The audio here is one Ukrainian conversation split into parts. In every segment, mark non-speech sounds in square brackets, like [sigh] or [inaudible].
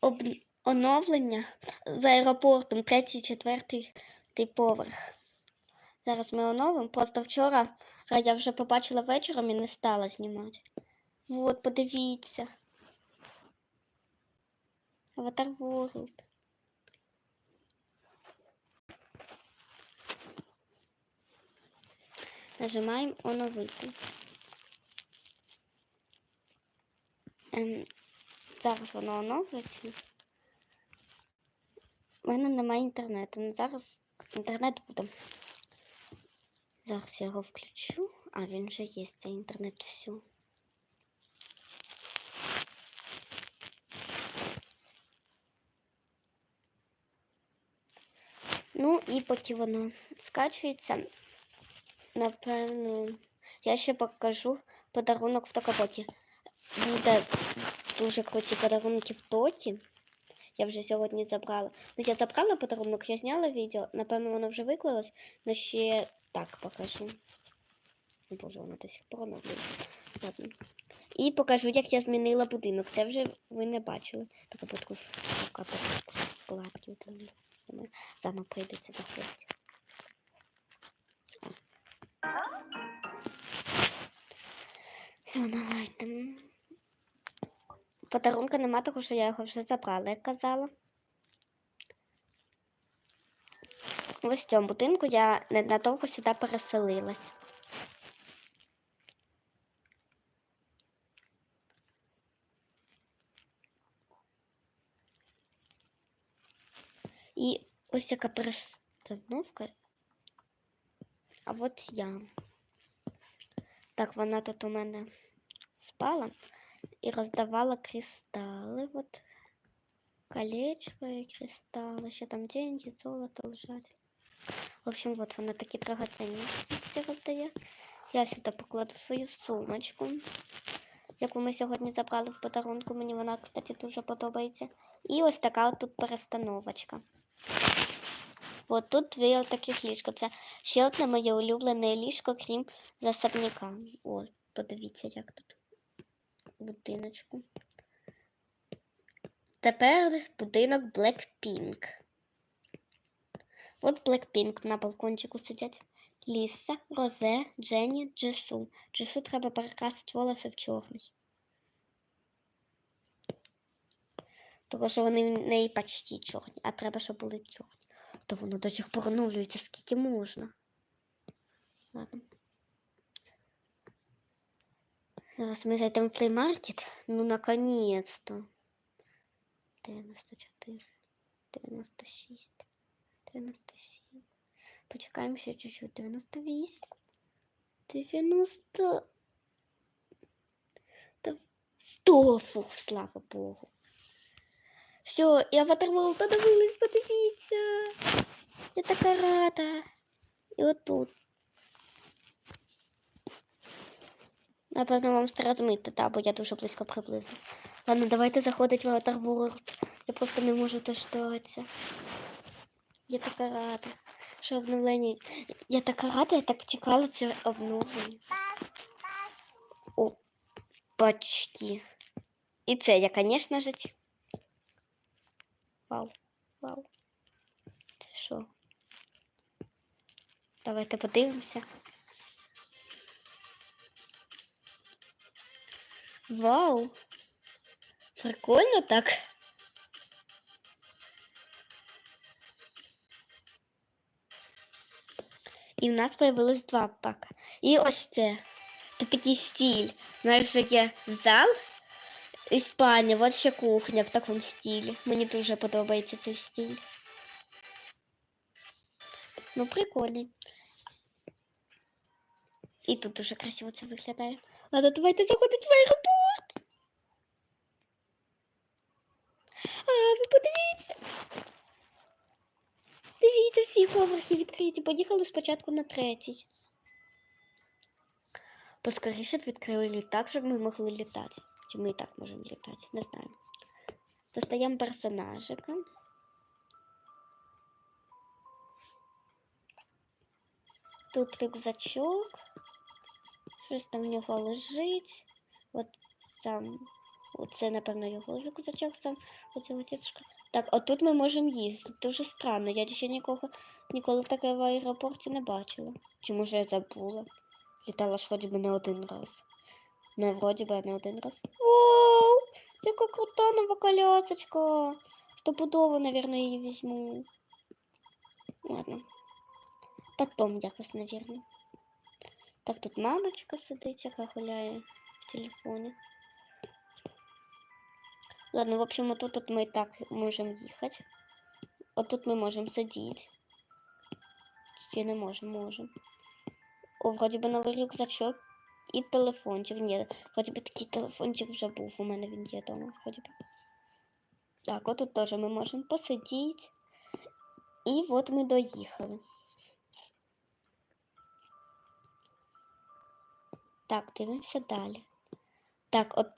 об... оновлення з аеропортом, третій, четвертий тий поверх. Зараз ми оновимо. Просто вчора я вже побачила вечором і не стала знімати. От, подивіться. Аватар World. Нажимаємо оновити. Ем, зараз воно оновиться. У мене немає інтернету. Ну зараз інтернет буде. Зараз я його включу. А, він вже є, цей інтернет все. Ну і поки воно скачується, напевно, я ще покажу подарунок в Токаботі. Буде дуже круті подарунки в Токі. Я вже сьогодні забрала. Ну, я забрала подарунок, я зняла відео. Напевно, воно вже виклалось, але ще так покажу. Боже, воно до сих пор. Ладно. І покажу, як я змінила будинок. Це вже ви не бачили. Така будку складки. Заново прийдеться заходити. Все, давайте. Подарунка нема, тому що я його вже забрала, як казала. Ось в цьому будинку я ненадовго сюди переселилась. І ось яка перестановка. А от я. Так, вона тут у мене спала і роздавала кристали. От колечко і кристали. Ще там деньги, золото лежать. В общем, вот вона такі драгоценності роздає. Я сюди покладу свою сумочку, яку ми сьогодні забрали в подарунку. Мені вона, кстати, дуже подобається. І ось така от тут перестановочка. От тут дві таких ліжка. Це ще одне моє улюблене ліжко, крім засобняка. О, подивіться, як тут будиночку. Тепер будинок Blackpink. От Blackpink на балкончику сидять. Ліса, Розе, Дженні, Джесу. Джесу треба перекрасити волоси в чорний. Тому що вони в неї почти чорні, а треба, щоб були чорні. То воно до сих пор оновлюється, скільки можна. Ладно. Зараз ми зайдемо в плеймаркет. Ну, наконец-то. 94, 96, 97. Почекаємо ще чуть-чуть. 98, 90. Та 100, фух, слава Богу. Все, я Waterworld подивилась, подивіться. Я така рада. І отут. Напевно, вам розмити, та, бо я дуже близько приблизно. Ладно, давайте заходить в Waterworld. Я просто не можу дождатися. Я така рада. Що обновлення. Я така рада, я так чекала це обновлення. Опачки. І це я, звісно ж. Вау, вау. Це що? Давайте подивимося. Вау! Прикольно так. І в нас появилось два пака. І ось це. Тут такий стиль. Знаєш, є зал і спальня, от ще кухня в такому стилі. Мені дуже подобається цей стиль. Ну, прикольний. І тут дуже красиво це виглядає. Ладно, давайте заходити в аеропорт. А, ви подивіться. Дивіться, всі поверхи відкриті. Поїхали спочатку на третій. Поскоріше б відкрили літак, щоб ми могли літати. Чи ми і так можемо літати? Не знаю. Достаємо персонажика. Тут рюкзачок. Щось там в нього лежить. От сам Оце, напевно, його рюкзачок сам оцього дідушка. Так, а тут ми можемо їздити. Дуже странно. Я ще нікого ніколи таке в аеропорті не бачила. Чи може я забула? Літала ж вроді би не один раз. Не вроді би, не один раз. Вау! Яка крута нова колясочка. Стопудово, наверное, її візьму. Ладно. Потом якось, наверное. Так, тут мамочка сидить, яка гуляє в телефоні. Ладно, в общем, вот тут, тут мы так можем ехать. Вот тут мы можем садить. Чи не можем, можем. О, вроді би новий рюкзачок і телефончик. Ні, вроді би такий телефончик вже був. У мене він є дома, вроді би. Так, от тут теж ми можемо посидіти. І от ми доїхали. Так, дивимося далі. Так, от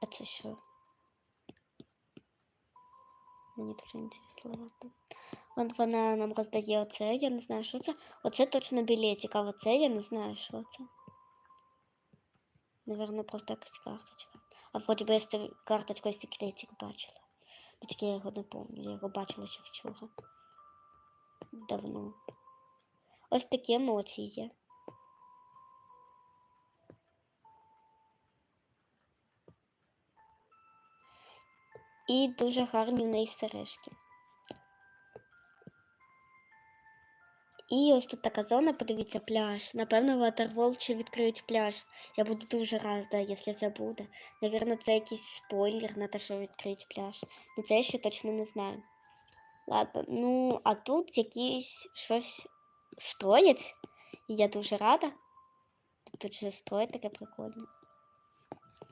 А це? Мені дуже інтересно, ладно. От вона нам роздає оце, я не знаю, що це. Оце точно білетик, а оце я не знаю, що це. Наверно, просто якась карточка. А вроді би я з цією карточкою секретик бачила. Ну, тільки я його не пам'ятаю, я його бачила ще вчора. Давно. Ось такі емоції є. І дуже гарні в неї сережки. І ось тут така зона, подивіться, пляж. Напевно, Waterworld ще відкриють пляж. Я буду дуже рада, якщо це буде. Навірно, це якийсь спойлер на те, що відкриють пляж. Ну це я ще точно не знаю. Ладно, ну, а тут якісь щось строять. І я дуже рада. Тут же строять таке прикольне.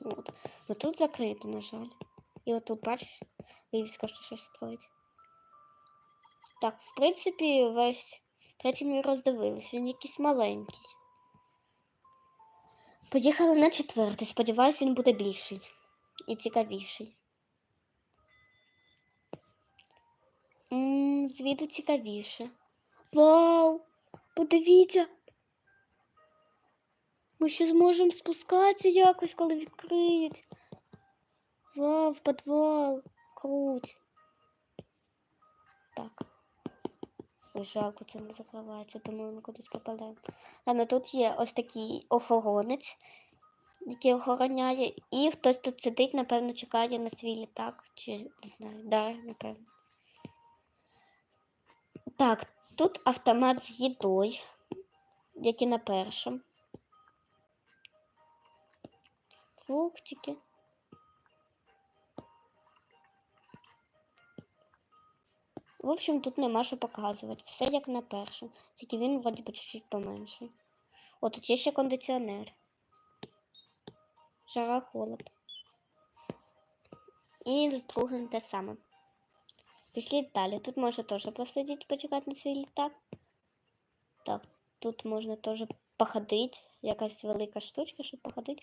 От. Ну тут закрито, на жаль. І от тут, бачиш, вивіска, що щось строїть. Так, в принципі, весь третій ми роздивились. Він якийсь маленький. Поїхали на четвертий. Сподіваюсь, він буде більший і цікавіший. Ммм, з виду цікавіше. Вау! Подивіться! Ми ще зможемо спускатися якось, коли відкриють. Вау, в підвал. Круть. Так. Жалко, це не закривається, тому ми кудись попадаємо. Ладно, тут є ось такий охоронець, який охороняє, і хтось тут сидить, напевно, чекає на свій літак. Чи не знаю, да, напевно. Так, тут автомат з їдою, як і на першому. Фруктики. В общем, тут нема що показувати. Все як на першому. Тільки він вроді би чуть-чуть поменший. О, тут є ще кондиціонер. Жара холод. І з другим те саме. Пішли далі. Тут можна теж посидіти, почекати на свій літак. Так, тут можна теж походити. Якась велика штучка, щоб походити.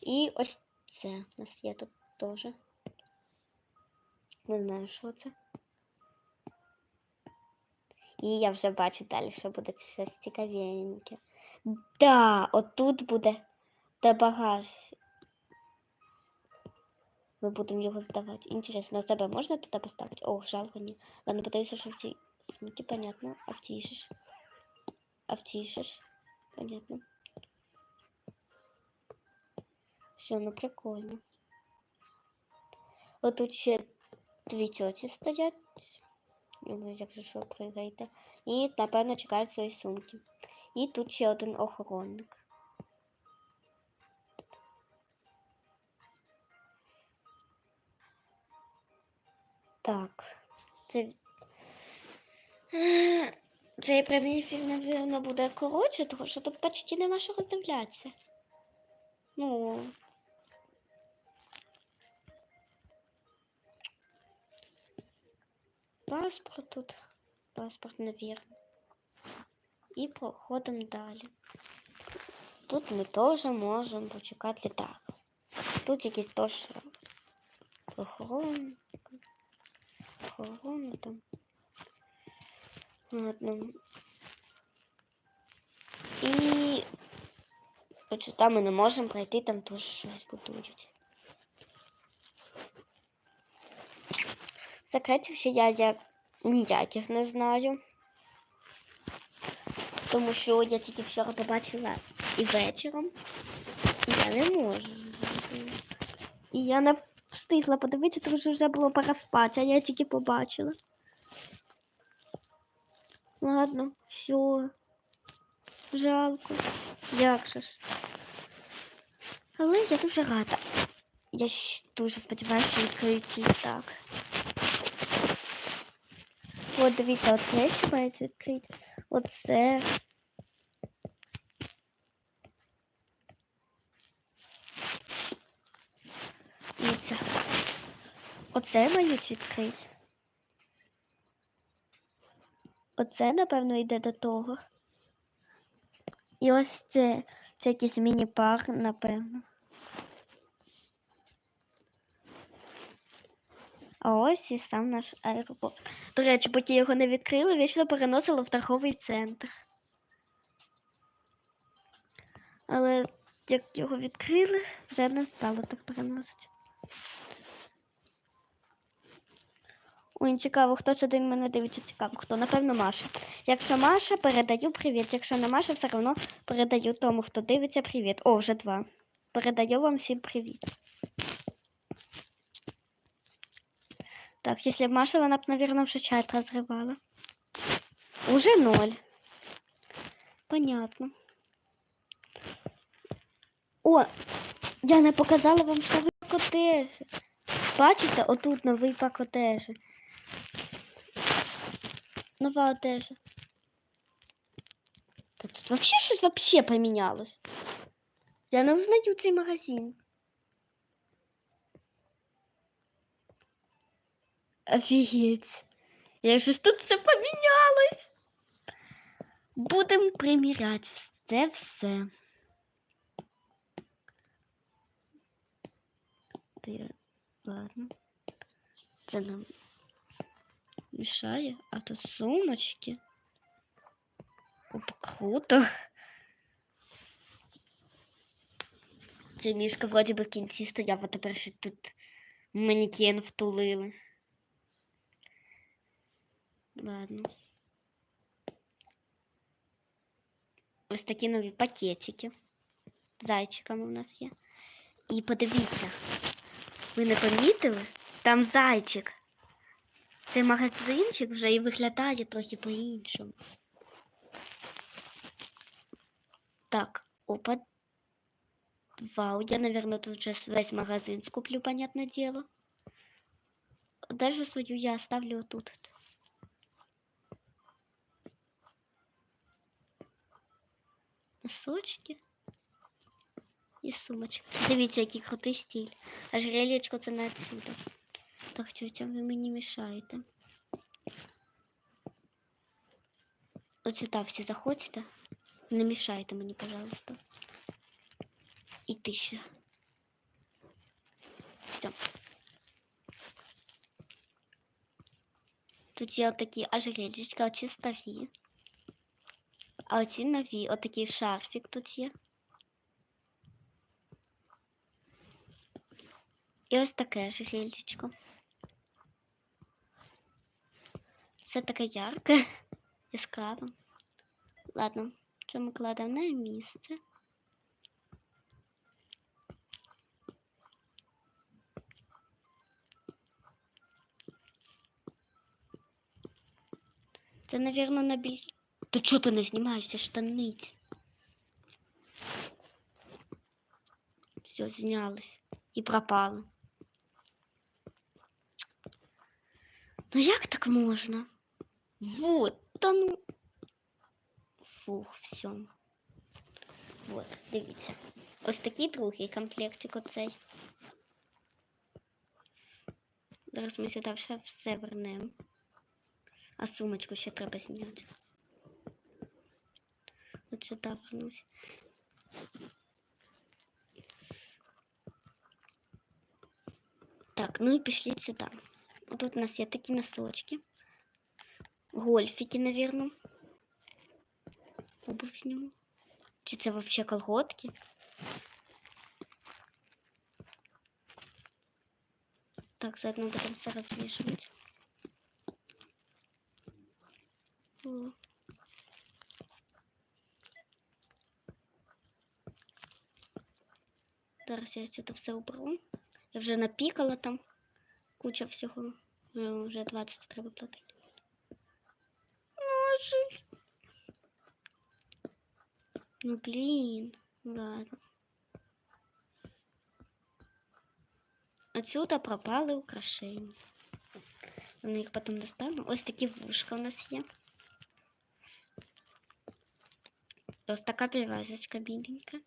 І ось це у нас є тут теж. Не знаю, що це. І я вже бачу далі, що буде щось цікавеньке. Да, отут буде де багаж. Ми будемо його здавати. Інтересно, себе можна туди поставити? Ох, жалко ні. Ладно, подивися, що в цій сміті, понятно. А в цій ж. А в цій ж. Понятно. Все, ну прикольно. Отут ще дві тьоті стоять. Ну, як же що пригаєте. І, напевно, чекають свої сумки. І тут ще один охоронник. Так. Це... [sighs] Цей прямий ефір, напевно, буде коротше, тому що тут почти нема що роздивлятися. Ну. Паспорт тут. Паспорт, наверное. І проходимо далі. Тут ми теж можемо почекати літак. Тут якісь теж охорона. Охорона там. Ладно. І От сюди ми не можемо пройти, там теж щось будують. Секретів ще я як ніяких не знаю. Тому що я тільки вчора побачила і вечором. І я не можу. І я не встигла подивитися, тому що вже було пора спати, а я тільки побачила. Ладно, все. Жалко. Як же ж. Але я дуже рада. Я дуже сподіваюся, що відкриють літак. От дивіться, оце ще мають відкрити. Оце. Дивіться. Оце мають відкрити. Оце, напевно, йде до того. І ось це, це якийсь міні-парк, напевно. А ось і сам наш аеропорт. До речі, поки його не відкрили, вічно переносили в торговий центр. Але як його відкрили, вже не стало так переносити. Ой, цікаво, хто сюди мене дивиться, цікаво, хто, напевно, Маша. Якщо Маша, передаю привіт. Якщо не Маша, все одно передаю тому, хто дивиться привіт. О, вже два. Передаю вам всім привіт. Так, если б Маша, вона б, наверное, вже чат розривала. Уже ноль. Понятно. О, я не показала вам, що ви котежі. Бачите, отут новий пак одежі. Нова одежа. Та тут вообще щось вообще помінялось. Я не узнаю цей магазин. Офігеть. Як же ж тут все помінялось? Будемо приміряти все все. Ладно. Це нам мішає. А тут сумочки. Опа, круто. Ця мішка вроді би в кінці стояв, а тепер ще тут манекен втулили. Ладно. Ось такі нові пакетики. З зайчиками у нас є. І подивіться, ви не помітили? Там зайчик. Цей магазинчик вже і виглядає трохи по-іншому. Так, опа. Вау, я, наверное, тут вже весь магазин скуплю, понятное дело. Даже свою я оставлю тут. Носочки і сумочки. Дивіться, який крутий стиль. Аж релечко це не отсюда. Так, тетя, ви мені мішаєте. От сюди всі заходьте. Не мішайте мені, пожалуйста. І ти ще. Все. Тут є отакі ожерельчика, оці старі. А оці нові, отакий шарфік тут є. І ось таке ожерельчичко. Все таке ярке, [laughs] яскраве. Ладно, це ми кладемо на місце. Це, напевно, на біль... Ти чого ти не знімаєшся, штаниць? Все, знялись і пропало. Ну як так можна? Вот, та ну. Фух, все. Вот, дивіться. Ось такий другий комплектик оцей. Зараз ми сюди все, вернемо. А сумочку ще треба зняти. От сюди вернусь. Так, ну і пішли сюди. Тут у нас є такі носочки. Гольфики, наверное. Обувь зніму. Чи це вообще колготки? Так, заодно будем все развешивать. Зараз я сюди все уберу. Я вже напікала там куча всього. Вже, вже 20 треба платити. Може. Ну блін, ладно. Отсюда пропали украшення. Ми їх потім достану. Ось такі вушка у нас є. Ось така привязочка біленька.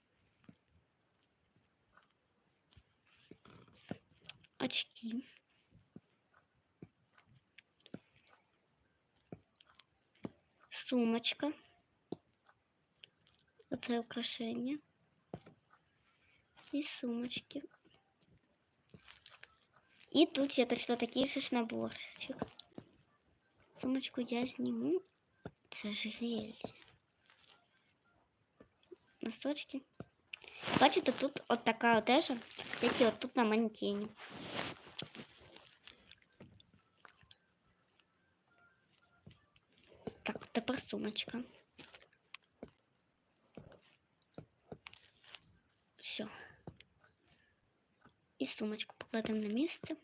Очки. Сумочка. Оце украшення. І сумочки. І тут є точно такий же ж наборчик. Сумочку я зніму. Це ж гель. Носочки. Бачите, тут от така одежа, як і от тут на манекені. Так, тепер сумочка. Все. І сумочку покладемо на місце.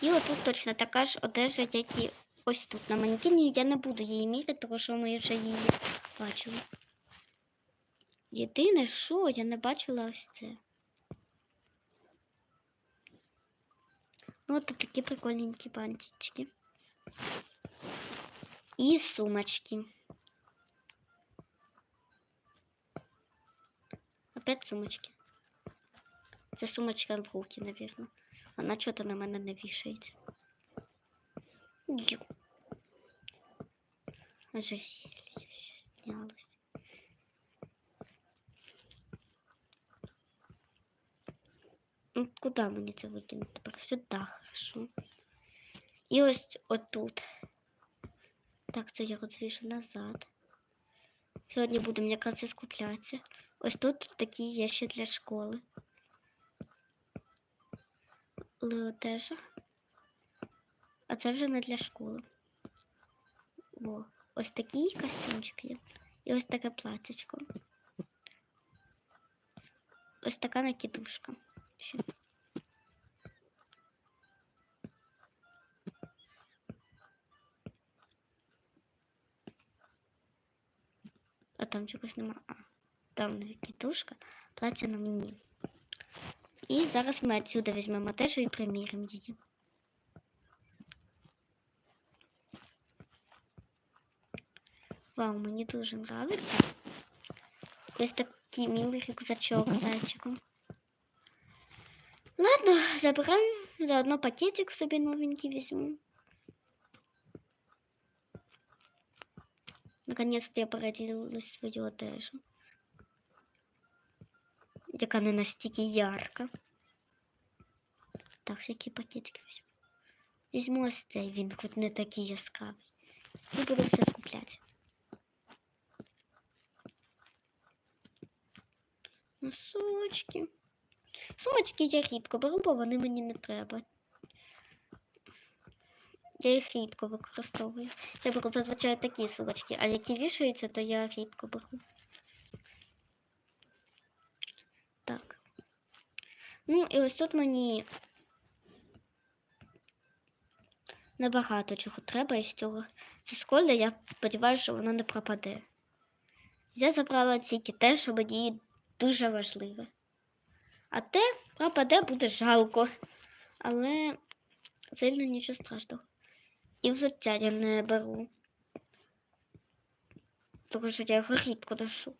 І отут точно така ж одежа, як і ось тут на манекені. Я не буду її міряти, тому що ми вже її бачили. Єдине, що я не бачила ось це. Ну, от такі прикольненькі бантички. І сумочки. Опять сумочки. Це сумочка в руки, наверное. Вона чого-то на мене не вішається. Ю. Аж Ну, куди мені це викинути? Тепер сюди, хорошо. І ось отут. Так, це я розвішу назад. Сьогодні будемо якраз і скуплятися. Ось тут такі є ще для школи. Леотежа. А це вже не для школи. О, ось такий костюмчик є. І ось таке платячко. Ось така накидушка. Ще. А там чогось нема. А, там накидушка, плаття на мені. І зараз ми отсюда візьмемо одежу і приміримо її. Вау, мені дуже нравиться. Ось такий милий рюкзачок з зайчиком. Ладно, заберемо, заодно пакетик собі новенький візьму. Наконец-то я переділила свою одежу. Яка не настільки ярка. Так, всякі пакетики візьму. Візьму ось цей, він хоч не такий яскравий. І буду все скупляти. Носочки. Сумочки я рідко беру, бо вони мені не треба. Я їх рідко використовую. Я беру зазвичай такі сумочки, а які вішаються, то я рідко беру. Так. Ну, і ось тут мені небагато чого треба із цього. Зі школи я сподіваюся, що воно не пропаде. Я забрала тільки те, що мені дуже важливе. А те пропаде буде жалко. Але сильно нічого страшного. І взуття я не беру. Тому що я його рідко ношу.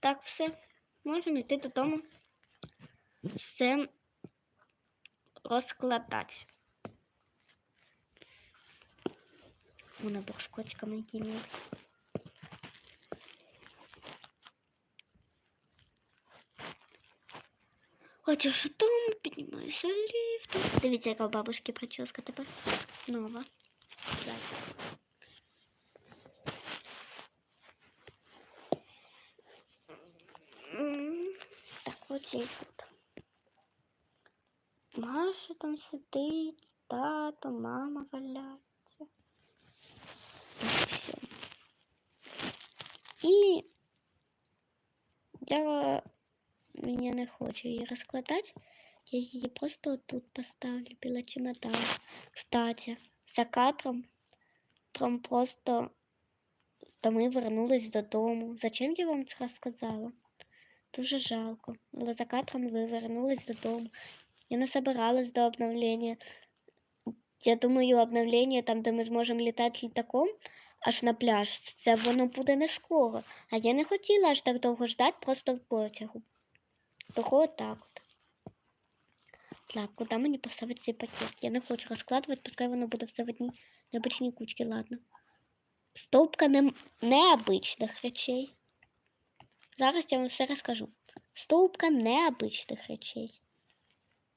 Так, все. Можемо йти додому. Все розкладати. У набор з котиками, Хочеш там, піднімаєшся ліфтом. Дивіться, яка у бабушки прическа тепер. Нова. Далі. Так, оці тут. Маша там сидит, тато, мама валяется. Так, все. І я не хочу її розкладати. Я її просто тут поставлю біля чемодана. Кстати, за кадром там просто ми вернулись додому. Зачем я вам це розказала? Дуже жалко. Але за кадром ви вернулись додому. Я не собиралась до обновлення. Я думаю, обновлення там, де ми зможемо літати літаком аж на пляж, це воно буде не скоро. А я не хотіла аж так довго ждати просто в потягу. Того так от. Так, куди мені поставити цей пакет? Я не хочу розкладувати, пускай воно буде все в одній необичній кучці, ладно. Стовпка не... необичних речей. Зараз я вам все розкажу. Стовпка необичних речей.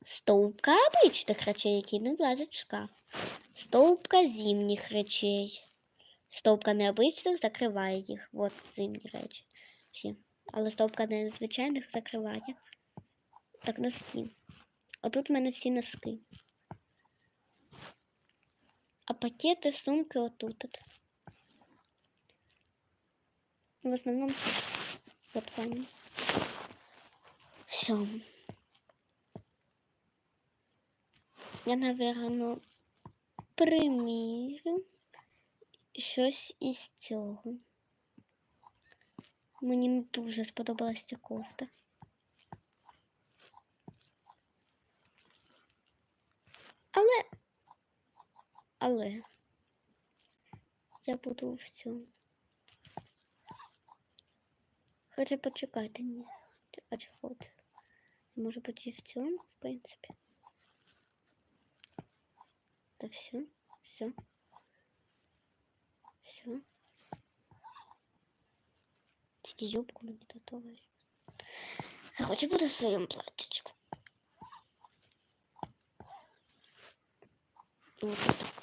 Стовпка обичних речей, які не влазять в шкаф. Стовпка зимніх речей. Стовпка необичних закриває їх. От зимні речі. Всі. Але стовпка незвичайних закриває. Так, носки. А тут в мене всі носки. А пакети, сумки отут. От. В основному вот. Все. Я, наверное, примірю щось із цього. Мені не дуже сподобалась ця кофта. Але, але я буду в цьому. Хоча почекайте, ні. А чого це? Може бути і в цьому, в принципі. Так, все, все. Все. Тільки юбку мені татовали. Я хочу бути в своєму платічку. Вот так. от.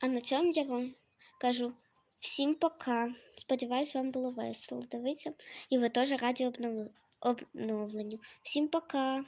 А на цьому я вам кажу всім пока. Сподіваюсь, вам було весело. Дивіться, і ви теж раді обнов... обновленню. Всім пока!